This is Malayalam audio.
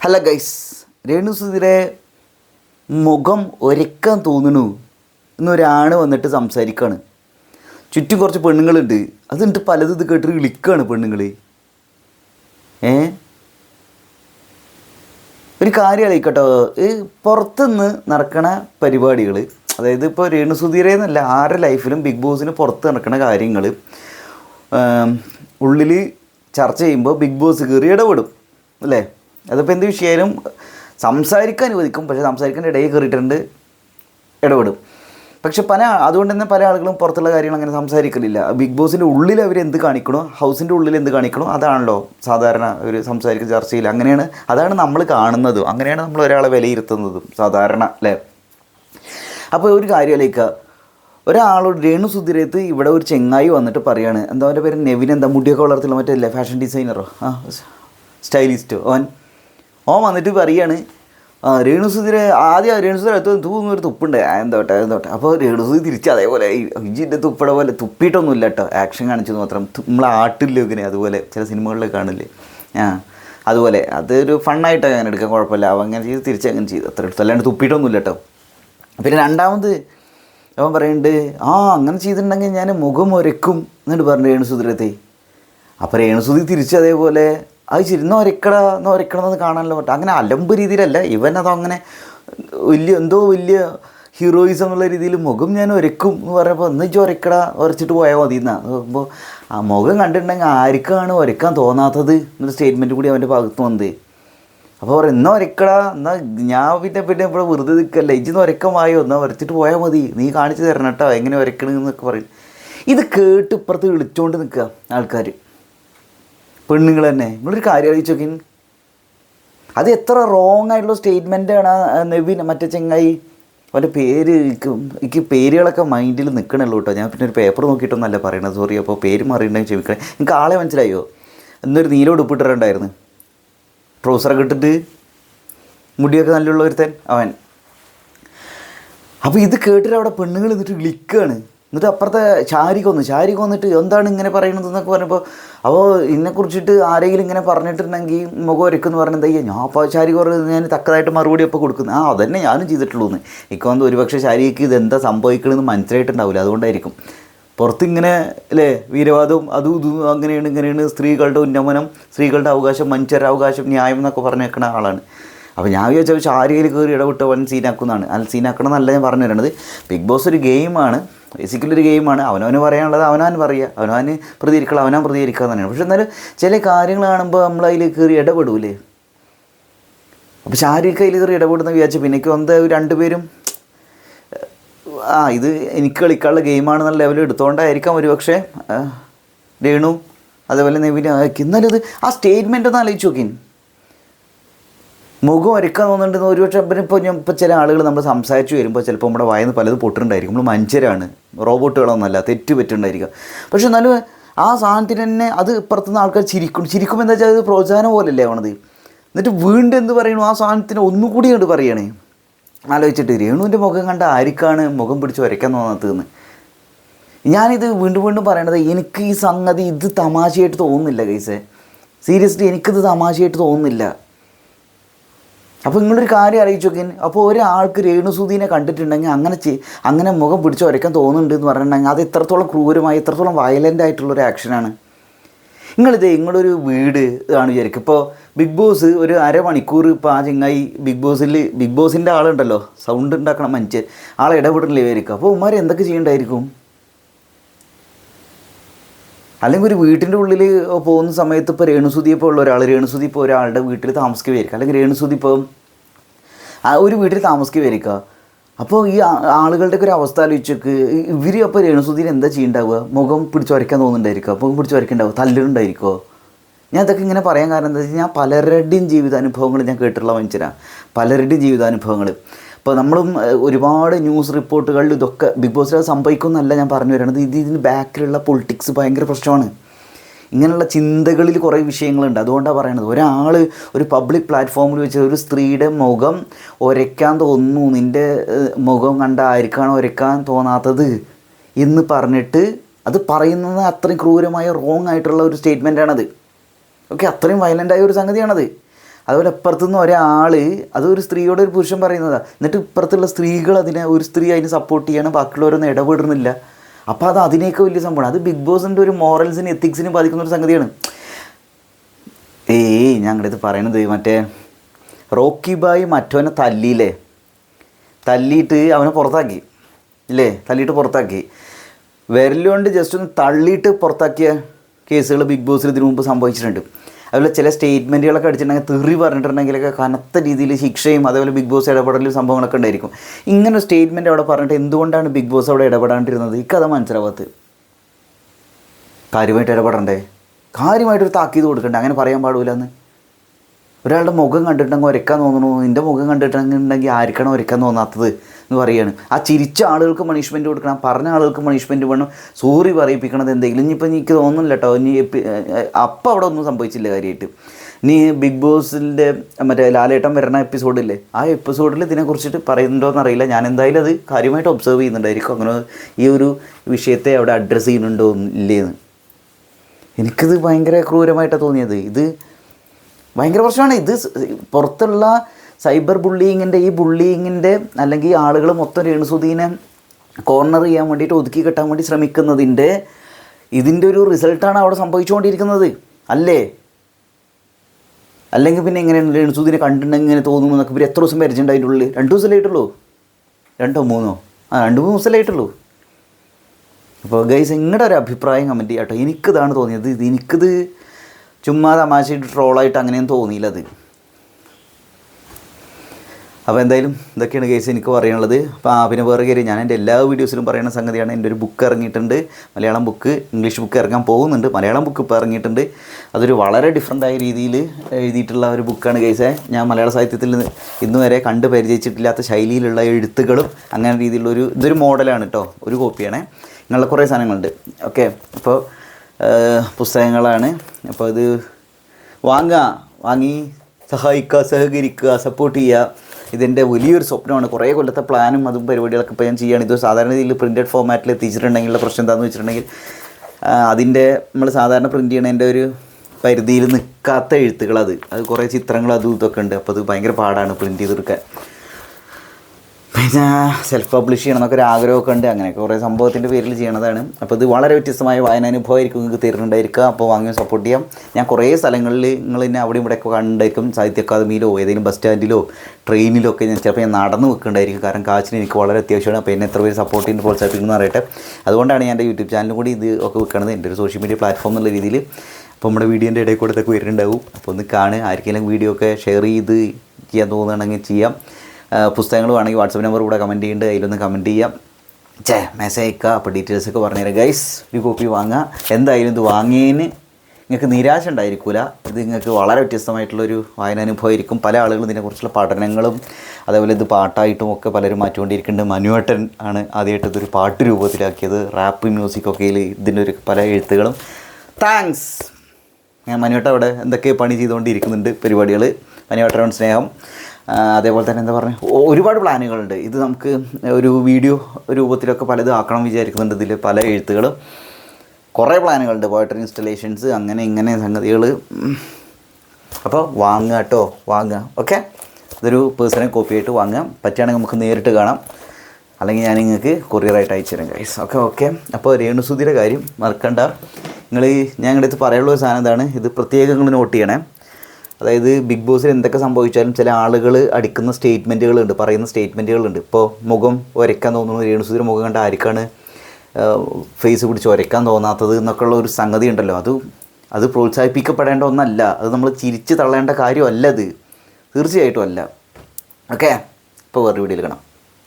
ഹലോ ഗൈസ് രേണു സുധിരെ മുഖം ഒരക്കാൻ തോന്നണു എന്നൊരാണ് വന്നിട്ട് സംസാരിക്കുകയാണ് ചുറ്റും കുറച്ച് പെണ്ണുങ്ങളുണ്ട്. അതുണ്ട് പലതും ഇത് കേട്ടിട്ട് വിളിക്കുകയാണ് പെണ്ണുങ്ങൾ ഏ? ഒരു കാര്യം അറിയിക്കട്ടോ ഈ പുറത്തുനിന്ന് നടക്കണ പരിപാടികൾ അതായത് ഇപ്പോൾ രേണു സുധീരെ എന്നല്ല ആരുടെ ലൈഫിലും ബിഗ് ബോസിന് പുറത്ത് നടക്കണ കാര്യങ്ങൾ ഉള്ളിൽ ചർച്ച ചെയ്യുമ്പോൾ ബിഗ് ബോസ് കയറി ഇടപെടും അല്ലേ? അതിപ്പോൾ എന്ത് വിഷയമായാലും സംസാരിക്കാൻ അനുവദിക്കും. പക്ഷേ സംസാരിക്കാൻ ഇടയിൽ കയറിയിട്ടുണ്ട് ഇടപെടും. പക്ഷെ പല അതുകൊണ്ട് തന്നെ പല ആളുകളും പുറത്തുള്ള കാര്യങ്ങൾ അങ്ങനെ സംസാരിക്കലില്ല. ബിഗ് ബോസിന്റെ ഉള്ളിൽ അവർ എന്ത് കാണിക്കണോ ഹൗസിന്റെ ഉള്ളിൽ എന്ത് കാണിക്കണോ അതാണല്ലോ സാധാരണ അവർ സംസാരിക്കുന്ന ചർച്ചയിൽ. അങ്ങനെയാണ് അതാണ് നമ്മൾ കാണുന്നതും. അങ്ങനെയാണ് നമ്മൾ ഒരാളെ വിലയിരുത്തുന്നതും സാധാരണ അല്ലേ? അപ്പോൾ ഒരു കാര്യം കാര്യത്തിലേക്ക് ഒരാളോട് രേണു സുധിരത്ത് ഇവിടെ ഒരു ചെങ്ങായി വന്നിട്ട് പറയാണ്. എന്താ അവന്റെ പേര്? നെവിൻ എന്താ? മുടിയൊക്കെ വളർത്തില്ല മറ്റേ അല്ലേ? ഫാഷൻ ഡിസൈനറോ? ആ സ്റ്റൈലിസ്റ്റോ. അവൻ ഓൻ വന്നിട്ട് പറയാണ് ആ രേണുസുതിര ആദ്യം രേണുസുതിര അടുത്ത് തൂന്ന് ഒരു തുപ്പുണ്ട്. എന്തോട്ടെ എന്തോട്ടെ. അപ്പോൾ രേണുസുതി തിരിച്ച് അതേപോലെ ഇജിന്റെ തുപ്പട പോലെ തുപ്പിയിട്ടൊന്നുമില്ല കേട്ടോ. ആക്ഷൻ കാണിച്ചത് മാത്രം. നമ്മൾ ആട്ടില്ല ഇങ്ങനെ അതുപോലെ ചില സിനിമകളിലൊക്കെ കാണില്ലേ. ആ അതുപോലെ. അതൊരു ഫണ്ണായിട്ടാണ് അങ്ങനെ എടുക്കാൻ കുഴപ്പമില്ല. അവൻ അങ്ങനെ ചെയ്ത് തിരിച്ചങ്ങനെ ചെയ്തു. അത്ര എടുത്തു അല്ലാണ്ട് തുപ്പിയിട്ടൊന്നുമില്ല കേട്ടോ. പിന്നെ രണ്ടാമത് അവൻ പറയുന്നുണ്ട് ആ അങ്ങനെ ചെയ്തിട്ടുണ്ടെങ്കിൽ ഞാൻ മുഖം ഒരക്കും എന്നിട്ട് പറഞ്ഞു രേണുസുതിരത്തെ അപ്പോൾ രേണുസുതി തിരിച്ച് അതേപോലെ അത് ശരി ഒരക്കണം എന്ന് കാണാനല്ലോ പറ്റും. അങ്ങനെ അലമ്പ് രീതിയിലല്ല ഇവൻ അതോ അങ്ങനെ വലിയ എന്തോ വലിയ ഹീറോയിസം എന്നുള്ള രീതിയിൽ മുഖം ഞാൻ ഒരക്കും എന്ന് പറയുമ്പോൾ വെച്ചാൽ ഒരക്കട ഒരച്ചിട്ട് പോയാൽ മതി എന്നാ നോക്കുമ്പോൾ ആ മുഖം കണ്ടിട്ടുണ്ടെങ്കിൽ ആർക്കാണ് ഒരക്കാൻ തോന്നാത്തത് എന്നൊരു സ്റ്റേറ്റ്മെന്റ് കൂടി അവന്റെ ഭാഗത്ത് വന്നത് അപ്പോൾ പറയും എന്നാ ഒരക്കട എന്നാൽ ഞാൻ പിന്നെ പിന്നെ ഇവിടെ വെറുതെ നിൽക്കല്ല ഇജിന്ന് ഒരക്കം വായോ? എന്നാൽ ഒരച്ചിട്ട് പോയാൽ മതി. നീ കാണിച്ചു തരണം കേട്ടോ എങ്ങനെ ഒരക്കണെന്നൊക്കെ പറയും. ഇത് കേട്ട് ഇപ്പുറത്ത് വിളിച്ചുകൊണ്ട് നിൽക്കുക ആൾക്കാർ പെണ്ണുങ്ങൾ തന്നെ. നിങ്ങളൊരു കാര്യം അറിയിച്ചു നോക്കി അത് എത്ര റോങ് ആയിട്ടുള്ള സ്റ്റേറ്റ്മെന്റാണ് നെവിൻ മറ്റേ ചെങ്ങായി. അവന്റെ പേര് എനിക്ക് പേരുകളൊക്കെ മൈൻഡിൽ നിൽക്കണല്ലോ കേട്ടോ. ഞാൻ പിന്നെ ഒരു പേപ്പർ നോക്കിയിട്ടൊന്നല്ല പറയണത്. സോറി അപ്പോൾ പേര് മാറിയിട്ടുണ്ടെങ്കിൽ ക്ഷമിക്കണേ. നിങ്ങൾക്ക് ആളെ മനസ്സിലായോ? എന്നൊരു നീല ഉപ്പിട്ടിട്ടുണ്ടായിരുന്നു ട്രൗസറൊക്കെ ഇട്ടിട്ട് മുടിയൊക്കെ നല്ലുള്ള ഒരുത്തൻ അവൻ. അപ്പോൾ ഇത് കേട്ടിട്ട് അവിടെ പെണ്ണുങ്ങൾ എന്നിട്ട് വിളിക്കുകയാണ് എന്നിട്ട് അപ്പുറത്തെ ചാരി കൊന്നു ചാരി കൊന്നിട്ട് എന്താണ് ഇങ്ങനെ പറയുന്നത് എന്നൊക്കെ പറഞ്ഞപ്പോൾ അപ്പോൾ ഇതിനെക്കുറിച്ചിട്ട് ആരെങ്കിലും ഇങ്ങനെ പറഞ്ഞിട്ടുണ്ടെങ്കിൽ മുഖം ഒരുക്കെന്ന് എന്താ ഞാൻ അപ്പോൾ ചാരി പറഞ്ഞത് ഞാൻ തക്കതായിട്ട് മറുപടി അപ്പോൾ കൊടുക്കുന്നത് ആ അതന്നെ ഞാനും ചെയ്തിട്ടുള്ളൂ എന്ന്. വന്ന് ഒരുപക്ഷെ ഇത് എന്താ സംഭവിക്കണമെന്ന് മനസ്സിലായിട്ടുണ്ടാവില്ല അതുകൊണ്ടായിരിക്കും. പുറത്തിങ്ങനെ അല്ലേ വീരവാദവും അതും ഇതും അങ്ങനെയാണ് ഇങ്ങനെയാണ് സ്ത്രീകളുടെ ഉന്നമനം സ്ത്രീകളുടെ അവകാശം മനുഷ്യരുടെ അവകാശം ന്യായം എന്നൊക്കെ പറഞ്ഞേക്കുന്ന ആളാണ്. അപ്പോൾ ഞാൻ വിചാരിച്ചാൽ ആര്യയിൽ കയറി ഇടപെട്ട് വൻ സീനാക്കുന്നതാണ് അല്ല സീനാക്കണം എന്നല്ല ഞാൻ പറഞ്ഞു തരണത് ബിഗ് ബോസ് ഒരു ഗെയിമാണ്. ബേസിക്കലി ഒരു ഗെയിമാണ്. അവനവന് പറയാനുള്ളത് അവനവൻ പറയുക അവനവന് പ്രതികരിക്കണം അവനവൻ പ്രതികരിക്കുക തന്നെയാണ്. പക്ഷെ എന്നാലും ചില കാര്യങ്ങൾ കാണുമ്പോൾ നമ്മൾ അതിൽ കയറി ഇടപെടൂലേ? അപ്പോൾ ശാരീരിക അതിൽ കയറി ഇടപെടുന്ന വിചാരിച്ചു പിന്നെ വന്ന് രണ്ടുപേരും ആ ഇത് എനിക്ക് കളിക്കാനുള്ള ഗെയിമാണെന്നുള്ള ലെവലിൽ എടുത്തുകൊണ്ടായിരിക്കാം ഒരു പക്ഷേ രേണു അതേപോലെ നെവിന് എന്നാലും ഇത് ആ സ്റ്റേറ്റ്മെന്റ് ഒന്ന് ആലോചിച്ച് നോക്കി മുഖം ഒരുക്കാൻ തോന്നുന്നുണ്ടെന്ന് ഒരുപക്ഷെ പിന്നെ ഇപ്പോൾ ഞാൻ ഇപ്പോൾ ചില ആളുകൾ നമ്മൾ സംസാരിച്ച് വരുമ്പോൾ ചിലപ്പോൾ നമ്മുടെ വായന്ന് പലതും പൊട്ടുണ്ടായിരിക്കും നമ്മൾ മനുഷ്യരാണ്. റോബോട്ടുകളൊന്നുമല്ല തെറ്റ് പറ്റുണ്ടായിരിക്കുക പക്ഷെ എന്നാലും ആ സാധനത്തിന് തന്നെ അത് ഇപ്പുറത്തുനിന്ന് ആൾക്കാർ ചിരിക്കും. ചിരിക്കും എന്താ വെച്ചാൽ അത് പ്രോത്സാഹനം പോലല്ലേ ആവണത്? എന്നിട്ട് വീണ്ടും എന്ത് പറയണു? ആ സാധനത്തിന് ഒന്നുകൂടി കണ്ട് പറയണേ. ആലോചിച്ചിട്ട് രേണുവിന്റെ മുഖം കണ്ട ആർക്കാണ് മുഖം പിടിച്ച് വരയ്ക്കാൻ തോന്നാത്തതെന്ന്? ഞാനിത് വീണ്ടും വീണ്ടും പറയണത് എനിക്ക് ഈ സംഗതി ഇത് തമാശയായിട്ട് തോന്നുന്നില്ല കൈസേ സീരിയസ്ലി എനിക്കിത് തമാശയായിട്ട് തോന്നുന്നില്ല. അപ്പോൾ നിങ്ങളൊരു കാര്യം അറിയിച്ചു നോക്കി അപ്പോൾ ഒരാൾക്ക് രേണുസൂദീനെ കണ്ടിട്ടുണ്ടെങ്കിൽ അങ്ങനെ ചെയ് അങ്ങനെ മുഖം പിടിച്ച് വരയ്ക്കാൻ തോന്നുന്നുണ്ട് എന്ന് പറഞ്ഞിട്ടുണ്ടെങ്കിൽ അത് എത്രത്തോളം ക്രൂരമായി എത്രത്തോളം വയലന്റ് ആയിട്ടുള്ളൊരു ആക്ഷനാണ് നിങ്ങളിത് നിങ്ങളൊരു വീട് ആണ് വിചാരിക്കും. ഇപ്പോൾ ബിഗ് ബോസ് ഒരു അരമണിക്കൂർ ഇപ്പോൾ ആ ബിഗ് ബോസിൽ ബിഗ് ബോസിന്റെ ആളുണ്ടല്ലോ. സൗണ്ട് ഉണ്ടാക്കണം മനുഷ്യൻ. ആളെ ഇടപെടലേ വിചാരിക്കും. അപ്പോൾ ഉമ്മാർ എന്തൊക്കെ ചെയ്യണ്ടായിരിക്കും? അല്ലെങ്കിൽ ഒരു വീട്ടിന്റെ ഉള്ളിൽ പോകുന്ന സമയത്ത് ഇപ്പോൾ രേണുസുതി ഇപ്പോൾ ഉള്ള ഒരാൾ രേണുസുതി ഇപ്പോൾ ഒരാളുടെ വീട്ടിൽ താമസിക്കുകയായിരിക്കും അല്ലെങ്കിൽ രേണുസുതി ഇപ്പോൾ ഒരു വീട്ടിൽ താമസിക്കുകയായിരിക്കുക അപ്പോൾ ഈ ആളുകളുടെ ആളുകളുടെയൊക്കെ ഒരു അവസ്ഥ ആലോചിച്ചേക്ക്. ഇവർ അപ്പോൾ രേണുസുതിന് എന്താ ചെയ്യണ്ടാവുക? മുഖം പിടിച്ച് വരയ്ക്കാൻ തോന്നുന്നുണ്ടായിരിക്കുക മുഖം പിടിച്ച് വരയ്ക്കണ്ടാവുക തല്ലുണ്ടായിരിക്കുമോ ഞാൻ ഇതൊക്കെ ഇങ്ങനെ പറയാൻ കാരണം എന്താ വെച്ചാൽ ഞാൻ പലരുടെയും ജീവിതാനുഭവങ്ങൾ ഞാൻ കേട്ടിട്ടുള്ള മനുഷ്യനാണ്. പലരുടെയും ജീവിതാനുഭവങ്ങൾ. ഇപ്പോൾ നമ്മളും ഒരുപാട് ന്യൂസ് റിപ്പോർട്ടുകളിൽ ഇതൊക്കെ ബിഗ് ബോസിൽ സംഭവിക്കുമെന്നല്ല ഞാൻ പറഞ്ഞു വരുന്നത്. ഇത് ഇതിന് ബാക്കിലുള്ള പൊളിറ്റിക്സ് ഭയങ്കര പ്രശ്നമാണ്. ഇങ്ങനെയുള്ള ചിന്തകളിൽ കുറേ വിഷയങ്ങളുണ്ട്. അതുകൊണ്ടാണ് പറയണത്. ഒരാൾ ഒരു പബ്ലിക് പ്ലാറ്റ്ഫോമിൽ വെച്ച് ഒരു സ്ത്രീയുടെ മുഖം ഒരയ്ക്കാൻ തോന്നുന്നു. നിന്റെ മുഖം കണ്ട ആർക്കാണ് ഒരയ്ക്കാൻ തോന്നാത്തത് എന്ന് പറഞ്ഞിട്ട് അത് പറയുന്നത് അത്രയും ക്രൂരമായ റോങ് ആയിട്ടുള്ള ഒരു സ്റ്റേറ്റ്മെന്റാണത് ഓക്കെ അത്രയും വയലന്റായ ഒരു സംഗതിയാണത്. അതുപോലെ ഇപ്പുറത്തുനിന്ന് ഒരാൾ അത് ഒരു സ്ത്രീയോട് ഒരു പുരുഷൻ പറയുന്നതാണ് എന്നിട്ട് ഇപ്പുറത്തുള്ള സ്ത്രീകൾ അതിനെ ഒരു സ്ത്രീ അതിന് സപ്പോർട്ട് ചെയ്യണം ബാക്കിയുള്ളവരൊന്നും ഇടപെടുന്നില്ല. അപ്പോൾ അത് അതിനേക്ക് വലിയ സംഭവമാണ്. അത് ബിഗ് ബോസിന്റെ ഒരു മോറൽസിനും എത്തിക്സിനും ബാധിക്കുന്ന ഒരു സംഗതിയാണ്. ഏയ് ഞങ്ങളുടെ ഇത് പറയണത് മറ്റേ റോക്കി ബായി മറ്റവനെ തല്ലിയില്ലേ? തല്ലിയിട്ട് അവനെ പുറത്താക്കി. ഇല്ലേ? തല്ലിയിട്ട് പുറത്താക്കി. വിരലുകൊണ്ട് ജസ്റ്റ് ഒന്ന് തള്ളിയിട്ട് പുറത്താക്കിയ കേസുകൾ ബിഗ് ബോസിൽ ഇതിനു മുമ്പ് സംഭവിച്ചിട്ടുണ്ട്. അതുപോലെ ചില സ്റ്റേറ്റ്മെന്റുകളൊക്കെ അടിച്ചിട്ടുണ്ടെങ്കിൽ തെറി പറഞ്ഞിട്ടുണ്ടെങ്കിലൊക്കെ കനത്ത രീതിയിൽ ശിക്ഷയും അതേപോലെ ബിഗ് ബോസ് ഇടപെടലും സംഭവങ്ങളൊക്കെ ഉണ്ടായിരിക്കും. ഇങ്ങനെ ഒരു സ്റ്റേറ്റ്മെന്റ് അവിടെ പറഞ്ഞിട്ട് എന്തുകൊണ്ടാണ് ബിഗ് ബോസ് അവിടെ ഇടപെടാണ്ടിരുന്നത്? ഇക്കഥ മനസ്സിലാവാത്തത്. കാര്യമായിട്ട് ഇടപെടണ്ടേ? കാര്യമായിട്ടൊരു താക്കീത് കൊടുക്കണ്ടേ? അങ്ങനെ പറയാൻ പാടില്ല എന്ന് ഒരാളുടെ മുഖം കണ്ടിട്ടുണ്ടെങ്കിൽ ഒരക്കാൻ തോന്നണോ നിന്റെ മുഖം കണ്ടിട്ടുണ്ടെങ്കിൽ ആർക്കാണ് ഒരക്കാൻ തോന്നാത്തത്? എന്ന് പറയുകയാണ്. ആ ചിരിച്ച ആളുകൾക്ക് പണിഷ്മെന്റ് കൊടുക്കണം പറഞ്ഞ ആളുകൾക്ക് പണിഷ്മെന്റ് വേണം. സോറി പറയിപ്പിക്കണത് എന്തെങ്കിലും. ഇനിയിപ്പോൾ എനിക്ക് തോന്നുന്നില്ല കേട്ടോ ഇനി അപ്പം അവിടെ ഒന്നും സംഭവിച്ചില്ല കാര്യമായിട്ട് ഇനി ബിഗ് ബോസിന്റെ മറ്റേ ലാലേട്ടൻ വരുന്ന എപ്പിസോഡില്ലേ ആ എപ്പിസോഡിൽ ഇതിനെക്കുറിച്ചിട്ട് പറയുന്നുണ്ടോ എന്നറിയില്ല ഞാൻ എന്തായാലും അത് കാര്യമായിട്ട് ഒബ്സർവ് ചെയ്യുന്നുണ്ടായിരിക്കും. അങ്ങനെ ഈ ഒരു വിഷയത്തെ അവിടെ അഡ്രസ്സ് ചെയ്യുന്നുണ്ടോ ഇല്ലേന്ന്. എനിക്കിത് ഭയങ്കര ക്രൂരമായിട്ടാണ് തോന്നിയത്. ഇത് ഭയങ്കര പ്രശ്നമാണ്. ഇത് പുറത്തുള്ള സൈബർ ബുള്ളിങ്ങിന്റെ ഈ ബുള്ളിങ്ങിന്റെ അല്ലെങ്കിൽ ആളുകൾ മൊത്തം രേണുസുദീനെ കോർണർ ചെയ്യാൻ വേണ്ടിയിട്ട് ഒതുക്കി കെട്ടാൻ വേണ്ടി ശ്രമിക്കുന്നതിന്റെ ഇതിന്റെ ഒരു റിസൾട്ടാണ് അവിടെ സംഭവിച്ചുകൊണ്ടിരിക്കുന്നത്. അല്ലേ? അല്ലെങ്കിൽ പിന്നെ എങ്ങനെയാണ് രേണുസുദീനെ കണ്ടിട്ടുണ്ടെങ്കിൽ ഇങ്ങനെ തോന്നുന്നു എന്നൊക്കെ ഇവർ എത്ര ദിവസം പരിചയം ഉള്ളിൽ? രണ്ട് ദിവസമല്ലായിട്ടുള്ളൂ രണ്ടോ മൂന്നോ? ആ രണ്ട് മൂന്ന് ദിവസമല്ലായിട്ടുള്ളൂ അപ്പോൾ ഗൈസ് നിങ്ങളുടെ ഒരു അഭിപ്രായം കമന്റ് ചെയ്യാം കേട്ടോ. എനിക്കിതാണ് തോന്നിയത്. എനിക്കിത് ചുമ്മാ തമാശയിട്ട് ട്രോളായിട്ട് അങ്ങനെയൊന്നും തോന്നിയില്ല അത്. അപ്പോൾ എന്തായാലും ഇതൊക്കെയാണ് കേസ് എനിക്ക് പറയാനുള്ളത്. അപ്പോൾ പിന്നെ വേറെ കാര്യം ഞാൻ എന്റെ എല്ലാ വീഡിയോസിലും പറയുന്ന സംഗതിയാണ്. എന്റെ ഒരു ബുക്ക് ഇറങ്ങിയിട്ടുണ്ട്. മലയാളം ബുക്ക് ഇംഗ്ലീഷ് ബുക്ക് ഇറങ്ങാൻ പോകുന്നുണ്ട്. മലയാളം ബുക്ക് ഇപ്പോൾ ഇറങ്ങിയിട്ടുണ്ട്. അതൊരു വളരെ ഡിഫറെന്റ് ആയ രീതിയിൽ എഴുതിയിട്ടുള്ള ഒരു ബുക്കാണ് കേസേ ഞാൻ മലയാള സാഹിത്യത്തിൽ ഇന്ന് വരെ കണ്ട് പരിചയിച്ചിട്ടില്ലാത്ത ശൈലിയിലുള്ള എഴുത്തുകളും അങ്ങനെ രീതിയിലുള്ള ഒരു ഇതൊരു മോഡലാണ് കേട്ടോ ഒരു കോപ്പിയാണേ ഇങ്ങനെയുള്ള കുറേ സാധനങ്ങളുണ്ട്. ഓക്കെ അപ്പോൾ പുസ്തകങ്ങളാണ്. അപ്പോൾ ഇത് വാങ്ങുക വാങ്ങി സഹായിക്കുക സഹകരിക്കുക സപ്പോർട്ട് ചെയ്യുക ഇതെന്റെ വലിയൊരു സ്വപ്നമാണ്. കുറേ കൊല്ലത്തെ പ്ലാനും അതും പരിപാടികളൊക്കെ ഇപ്പോൾ ഞാൻ ചെയ്യുകയാണ് ഇത് സാധാരണ രീതിയിൽ പ്രിന്റഡ് ഫോമാറ്റിൽ എത്തിച്ചിട്ടുണ്ടെങ്കിലുള്ള പ്രശ്നം എന്താണെന്ന് വെച്ചിട്ടുണ്ടെങ്കിൽ അതിന്റെ നമ്മൾ സാധാരണ പ്രിന്റ് ചെയ്യണതിന്റെ ഒരു പരിധിയിൽ നിൽക്കാത്ത എഴുത്തുകളത്. അത് കുറേ ചിത്രങ്ങൾ അതും ഇതൊക്കെ ഉണ്ട്. അപ്പോൾ അത് ഭയങ്കര പാടാണ് പ്രിന്റ് ചെയ്തെടുക്കാൻ. പിന്നെ സെൽഫ് പബ്ലിഷ് ചെയ്യണം എന്നൊക്കെ ഒരു ആഗ്രഹമൊക്കെ ഉണ്ട്. അങ്ങനെയൊക്കെ കുറേ സംഭവത്തിന്റെ പേരിൽ ചെയ്യണതാണ്. അപ്പോൾ ഇത് വളരെ വ്യത്യസ്തമായ വായന വായനാനുഭവമായിരിക്കും നിങ്ങൾക്ക് തരുന്നുണ്ടായിരിക്കുക. അപ്പോൾ വാങ്ങി സപ്പോർട്ട് ചെയ്യാം. ഞാൻ കുറേ സ്ഥലങ്ങളിൽ നിങ്ങൾ എന്നെ അവിടെ ഇവിടെയൊക്കെ കണ്ടായിരിക്കും സാഹിത്യ അക്കാദമിയിലോ ഏതെങ്കിലും ബസ് സ്റ്റാൻഡിലോ ട്രെയിനിലോ ഒക്കെ ഞാൻ ചിലപ്പോൾ ഞാൻ നടന്ന് വെക്കുന്നുണ്ടായിരിക്കും കാരണം കാശിന് എനിക്ക് വളരെ അത്യാവശ്യമാണ്. അപ്പോൾ എന്നെ എത്ര പേര് സപ്പോർട്ട് ചെയ്യുന്നു പ്രോത്സാഹിപ്പിക്കുന്നു അറിയട്ടെ അതുകൊണ്ടാണ് ഞാൻ എന്റെ യൂട്യൂബ് ചാനലും കൂടി ഇത് ഒക്കെ വെക്കണത്. എന്റെ ഒരു സോഷ്യൽ മീഡിയ പ്ലാറ്റ്ഫോം എന്നുള്ള രീതിയിൽ. അപ്പോൾ നമ്മുടെ വീഡിയോന്റെ ഇടയിൽ കൂടെ ഇതൊക്കെ വരുന്നുണ്ടാവും. അപ്പോൾ ഒന്ന് കാണുക. ആർക്കെങ്കിലും വീഡിയോ ഒക്കെ ഷെയർ ചെയ്ത് ചെയ്യാൻ തോന്നുകയാണെങ്കിൽ ചെയ്യാം. പുസ്തകങ്ങൾ വേണമെങ്കിൽ വാട്സപ്പ് നമ്പർ കൂടെ കമന്റ് ചെയ്യുന്നുണ്ട് അതിലൊന്ന് കമന്റ് ചെയ്യാം. ചേ മെസ്സേജ് അയക്കുക അപ്പോൾ ഡീറ്റെയിൽസ് ഒക്കെ പറഞ്ഞുതരാം ഗൈസ് ഒരു കോപ്പി വാങ്ങുക എന്തായാലും ഇത് വാങ്ങിയതിന് നിങ്ങൾക്ക് നിരാശ ഉണ്ടായിരിക്കില്ല ഇത് നിങ്ങൾക്ക് വളരെ വ്യത്യസ്തമായിട്ടുള്ളൊരു വായനാനുഭവമായിരിക്കും പല ആളുകളും ഇതിനെക്കുറിച്ചുള്ള പഠനങ്ങളും അതേപോലെ ഇത് പാട്ടായിട്ടും ഒക്കെ പലരും മാറ്റിക്കൊണ്ടിരിക്കുന്നുണ്ട്. മനുവേട്ടൻ ആണ് ആദ്യമായിട്ട് ഇതൊരു പാട്ട് രൂപത്തിലാക്കിയത്. റാപ്പ് മ്യൂസിക്കൊക്കെ ഇതിന്റെ ഒരു പല എഴുത്തുകളും. താങ്ക്സ് ഞാൻ മനുവേട്ട അവിടെ എന്തൊക്കെ പണി ചെയ്തുകൊണ്ടിരിക്കുന്നുണ്ട് പരിപാടികൾ മനുവേട്ടനോട് സ്നേഹം. അതേപോലെ തന്നെ എന്താ പറയുക ഒരുപാട് പ്ലാനുകളുണ്ട്. ഇത് നമുക്ക് ഒരു വീഡിയോ രൂപത്തിലൊക്കെ പലതും ആക്കണം വിചാരിക്കുന്നുണ്ട്. ഇതിൽ പല എഴുത്തുകളും കുറേ പ്ലാനുകളുണ്ട്. പോയട്രി ഇൻസ്റ്റലേഷൻസ് അങ്ങനെ ഇങ്ങനെ സംഗതികൾ അപ്പോൾ വാങ്ങുക കേട്ടോ വാങ്ങുക. ഓക്കെ? ഇതൊരു പേഴ്സണൽ കോപ്പി ആയിട്ട് വാങ്ങാം പറ്റുകയാണെങ്കിൽ നമുക്ക് നേരിട്ട് കാണാം. അല്ലെങ്കിൽ ഞാൻ നിങ്ങൾക്ക് കൊറിയറായിട്ട് അയച്ചു തരാം ഗൈസ് ഓക്കെ ഓക്കെ? അപ്പോൾ രേണുസുതിയുടെ കാര്യം മറക്കണ്ട. നിങ്ങൾ ഞാൻ നിങ്ങളുടെ അടുത്ത് പറയാനുള്ള ഒരു സാധനം ഇതാണ്. ഇത് പ്രത്യേകം നിങ്ങൾ നോട്ട് ചെയ്യണേ. അതായത് ബിഗ് ബോസിൽ എന്തൊക്കെ സംഭവിച്ചാലും ചില ആളുകൾ അടിക്കുന്ന സ്റ്റേറ്റ്മെന്റുകളുണ്ട് പറയുന്ന സ്റ്റേറ്റ്മെന്റുകളുണ്ട്. ഇപ്പോൾ മുഖം ഒരയ്ക്കാൻ തോന്നുന്നു രേണുസൂര്യ മുഖം കണ്ട ആർക്കാണ് ഫേസ് പിടിച്ച് ഒരയ്ക്കാൻ തോന്നാത്തത് എന്നൊക്കെയുള്ള ഒരു സംഗതി ഉണ്ടല്ലോ. അത് അത് പ്രോത്സാഹിപ്പിക്കപ്പെടേണ്ട ഒന്നല്ല. അത് നമ്മൾ ചിരിച്ച് തള്ളേണ്ട കാര്യമല്ല അത്. തീർച്ചയായിട്ടും അല്ല. ഓക്കെ? ഇപ്പോൾ വേറെ വീഡിയോയിൽ കാണാം.